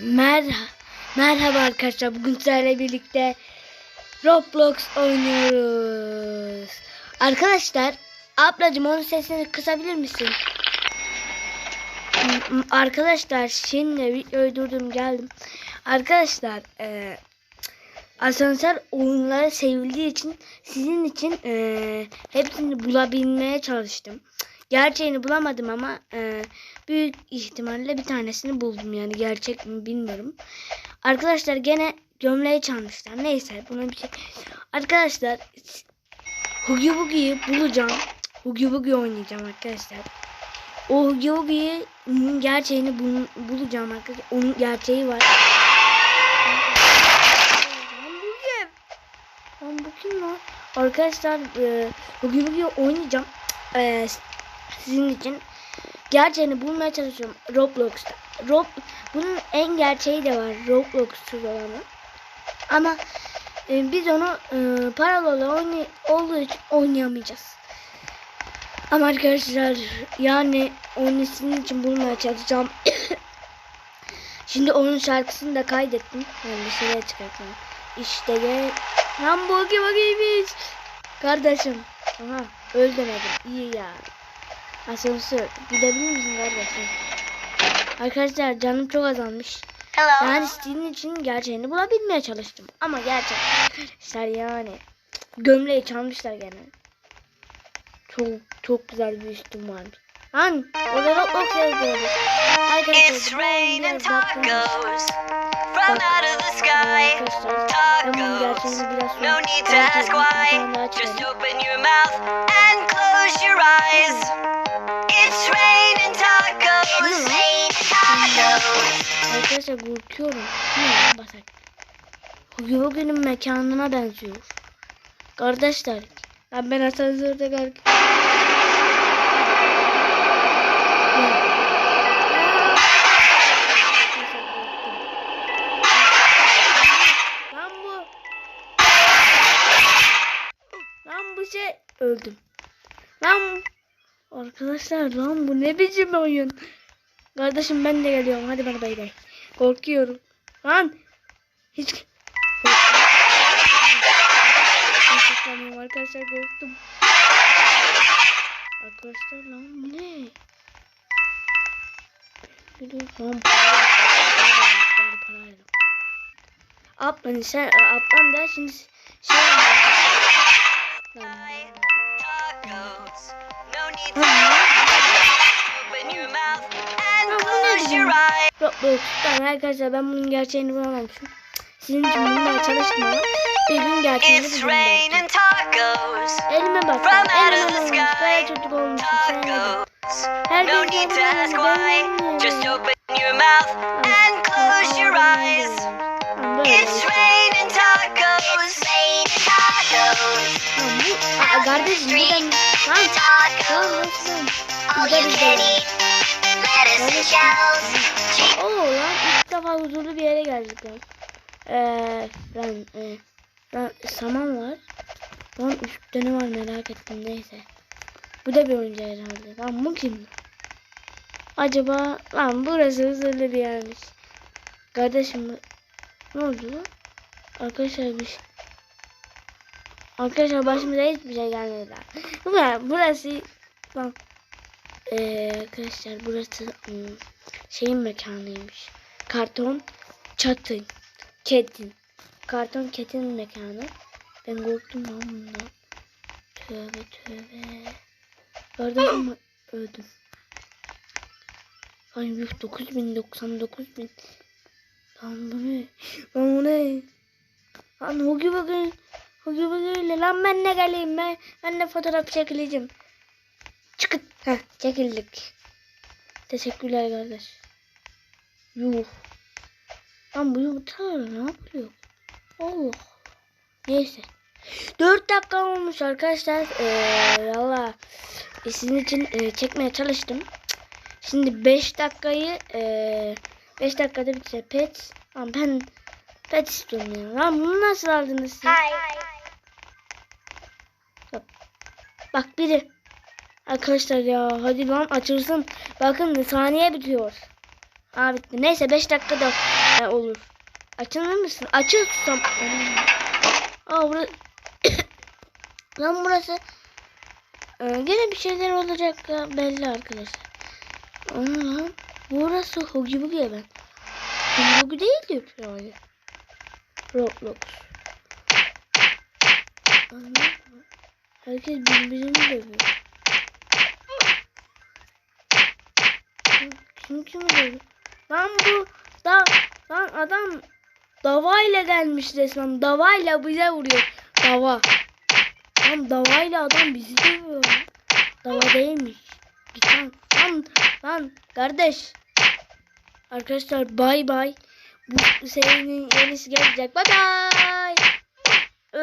Merhaba, merhaba arkadaşlar. Bugün sizlerle birlikte Roblox oynuyoruz. Arkadaşlar, ablacığım onun sesini kısabilir misin? Arkadaşlar, şimdi videoyu durdum geldim. Arkadaşlar, e, asansör oyunları sevildiği için sizin için e, hepsini bulabilmeye çalıştım. Gerçeğini bulamadım ama e, büyük ihtimalle bir tanesini buldum yani gerçek mi bilmiyorum. Arkadaşlar gene gömleği çalmışlar. Neyse buna bir şey. Arkadaşlar Hugi Bugi'yi bulacağım. Hugi Bugi oynayacağım arkadaşlar. O Hugi Bugi'nin gerçeğini bul- bulacağım arkadaşlar. Onun gerçeği var. Lan bu kim? Lan? Arkadaşlar e, Hugi Bugi'yi oynayacağım. E, sizin için gerçeğini bulmaya çalışıyorum Roblox'ta. Rob bunun en gerçeği de var Roblox'suz olanı. Ama e, biz onu e, paralı oynay olduğu için oynayamayacağız. Ama arkadaşlar yani onu sizin için bulmaya çalışacağım. Şimdi onun şarkısını da kaydettim. Yani dışarıya çıkartacağım. İşte gel. Lan bu gibiymiş. Kardeşim. Aha öldüremedim. İyi ya. Asansör. Gidebilir misin kardeşim? Arkadaşlar canım çok azalmış. Hello. Yani sizin için gerçeğini bulabilmeye çalıştım. Ama gerçek arkadaşlar yani. Gömleği çalmışlar gene. Çok çok güzel bir üstüm varmış. Lan orada Roblox yazıyordu. Arkadaşlar bakmış. tacos from out of the sky. Ben Tacos. No need to ask why. Just open your mouth and close your eyes. Arkadaşlar korkuyorum. Ne basak. Bugi'nin mekanına benziyor. Kardeşler. Lan ben asansörde kalk. Lan bu şey öldüm. Lan arkadaşlar lan bu ne biçim oyun? Kardeşim ben de geliyorum. Hadi bana bay bay. Korkuyorum. Lan. Hiç. Korkmuyorum arkadaşlar korktum. Arkadaşlar lan bu ne? Gidiyor. Lan parayla. Parayla. Sen ablan da şimdi şey Lan. Roblox'tan arkadaşlar ben bunun gerçeğini bulamamışım. Sizin için bulmaya çalıştım ama bir gün gerçeğini buldum Elime bak. Elime olmuş. Kaya çocuk. Tacos. Her No gün need to ask why. bilmiyorum. Just open your mouth and close your eyes. Lan böyle It's işte. raining tacos. Raining tacos. Lan bu. Aa, kardeşim bu da. Tacos. nasılsın? All Burada bir shells. Oo lan ilk defa huzurlu bir yere geldik lan. Eee e, lan saman var. Lan üstte ne var merak ettim neyse. Bu da bir oyuncu herhalde. Lan bu kim? Acaba lan burası huzurlu bir yermiş. Kardeşim ne oldu lan? Arkadaşlar bir şey- Arkadaşlar başımıza hiçbir şey gelmedi. Ulan burası lan ee, arkadaşlar burası hmm, şeyin mekanıymış. Karton çatın. Ketin. Karton ketin mekanı. Ben korktum lan bundan. Tövbe tövbe. Gördün mü? Öldüm. Ay yuh 9099 bin. Lan bu ne? Lan bu ne? Lan Hugi bakın. Bakın. Lan ben ne geleyim ben. Ben de fotoğraf çekileceğim. Çıkıt. Heh, çekildik. Teşekkürler kardeş. Yuh. Lan bu yumurtalar ne yapıyor? Oh. Neyse. 4 dakika olmuş arkadaşlar. Ee, valla e, sizin için e, çekmeye çalıştım. Şimdi 5 dakikayı 5 dakikada bitse pet. Lan ben pet istiyorum ya. Lan bunu nasıl aldınız siz? Bak biri. Arkadaşlar ya hadi lan açılsın. Bakın saniye bitiyor. Aa bitti. Neyse 5 dakikada e, olur. Açılır mısın? Açıl tutam. Aa burası. Lan burası. Ee, gene bir şeyler olacak ya, belli arkadaşlar. Ama lan burası Hugi Bugi ben. Hugi Bugi değildir yani. Roblox. Anladın mı? Herkes birbirini dövüyor. Kim kimi dövüyor? Lan bu da lan adam davayla gelmiş resmen. Davayla bize vuruyor. Dava. Lan davayla adam bizi dövüyor. Dava değilmiş. Git lan. Lan, lan kardeş. Arkadaşlar bay bay. Bu serinin yenisi gelecek. Bay bay.